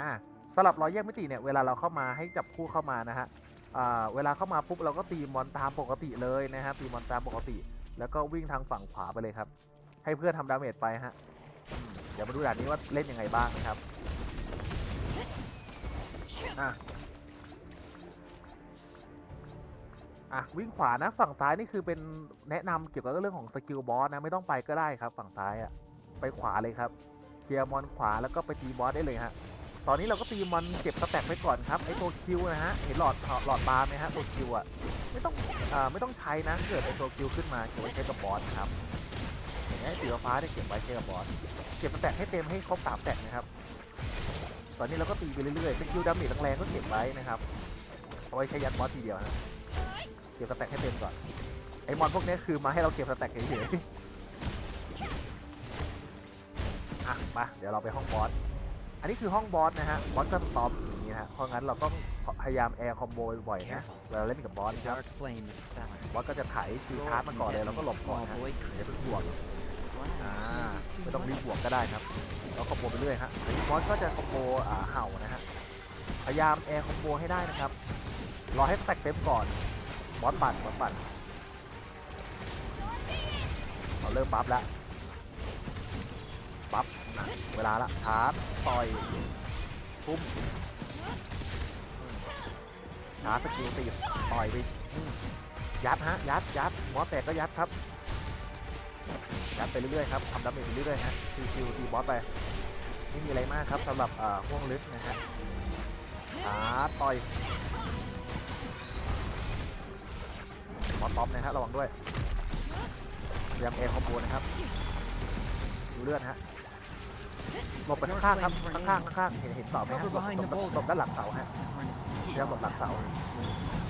อ่าสำหรับรอยแยกมิติเนี่ยเวลาเราเข้ามาให้จับคู่เข้ามานะฮะอ่าเวลาเข้ามาปุ๊บเราก็ตีมอนตามปกติเลยนะฮะตีมอนตามปกติ แล้วก็วิ่งทางฝั่งขวาไปเลยครับ ให้เพื่อนทำดาเมจไปฮะเดี๋ยวมาดูด่านนี้ว่าเล่นยังไงบ้างนะครับอะอะวิ่งขวานะฝั่งซ้ายนี่คือเป็นแนะนำเกี่ยวกับเรื่องของสกิลบอสนะไม่ต้องไปก็ได้ครับ ฝั่งซ้ายอะไปขวาเลยครับเคลียร์มอนขวาแล้วก็ไปตีบอสได้เลยฮะ ตอนนี้เราก็ตีมอนเก็บสแต็กไว้ก่อนครับไอตัวคิวนะฮะเห็นหลอดหลอดบาร์ไหมฮะตัวคิวอะไม่ต้องอ่าไม่ต้องใช้นะเกิดไอตัวคิวขึ้นมาเก็บไว้ใช้กับบอสนะครับอย่างนี้ยสีฟ้าได้เก็บไว้ใช้กับบอสเก็บสแต็กให้เต็มให้ครบสามแต็กนะครับตอนนี้เราก็ตีไปเรื่อยๆสกิลดาเมจแรงๆก็เก็บไว้นะครับเอาไว้ใช้ยัดบอสทีเดียวนะเก็บสแต็กให้เต็มก่อนไอมอนพวกนี้คือมาให้เราเก็บสแต็กเฉยๆอะมาเดี๋ยวเราไปห้องบอส อันนี้คือห้องบอสนะฮะ บอสก็สตอมอย่างนี้นะฮะเพราะงั้นเราต้องพยายามแอร์คอมโบบ่อยๆนะเวลาเล่นกับบอสครับ บอสก็จะไถคิวชาร์จมาก่อนเลยเราก็หลบก่อนฮะอย่าเพิ่งบวกอ่าไม่ต้องรีบบวกก็ได้ครับเราคอมโบไปเรื่อยฮะอันนี้บอสก็จะคอมโบอ่าเห่านะฮะ พยายามแอร์คอมโบให้ได้นะครับ รอให้แตกเต็มก่อน บอสปั่นบอสปั่นเราเริ่มบัฟแล้ว บัฟอะ เวลาละชาร์จต่อยปุ๊บอืมชาร์จสกิลตีบต่อยไปยัดฮะยัดยัดหมอแตกก็ยัดครับยัดไปเรื่อยๆครับทำดาเมจไปเรื่อยๆฮะตีคิวตีบอสไปไม่มีอะไรมากครับสำหรับห่วงลึกนะฮะชาร์จต่อยบอสป๊อปนะฮะระวังด้วยพยายมเอคอมโบนะครับดูเลือดฮะ หลบไปข้างๆครับข้างๆข้างๆเห็นเห็นเสาไหมฮะหลบหลบหลบด้านหลังเสาฮะพยายามหลบหลังเสา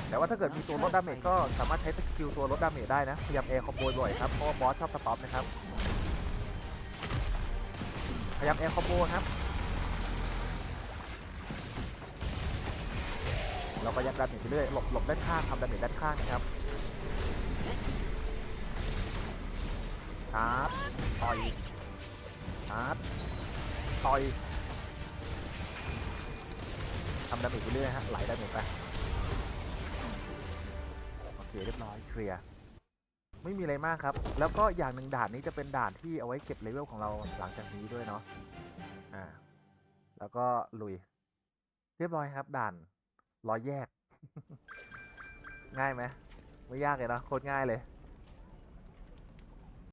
แต่ว่าถ้าเกิดมีตัวลดดาเมจก็สามารถใช้สกิลตัวลดดาเมจได้นะพยายามแอร์คอมโบบ่อยครับเพราะว่าบอสชอบสต็อปนะครับพยายามแอร์คอมโบครับเราก็ยัดดาเมจไปเรื่อยหลบหลบด้านข้างทำดาเมจด้านข้างนะครับชาร์จต่อยชาร์จ ต่อยทำดาเมจไปเรื่อยฮะไหลดาเมจไปโอเคเรียบร้อยเคลียร์ไม่มีอะไรมากครับ แล้วก็อย่างหนึ่งด่านนี้จะเป็นด่านที่เอาไว้เก็บเลเวลของเราหลังจากนี้ด้วยเนาะอ่า แล้วก็ลุย เรียบร้อยครับ ด่านร้อยแยก ง่ายไหมไม่ยากเลยนะโคตรง่ายเลย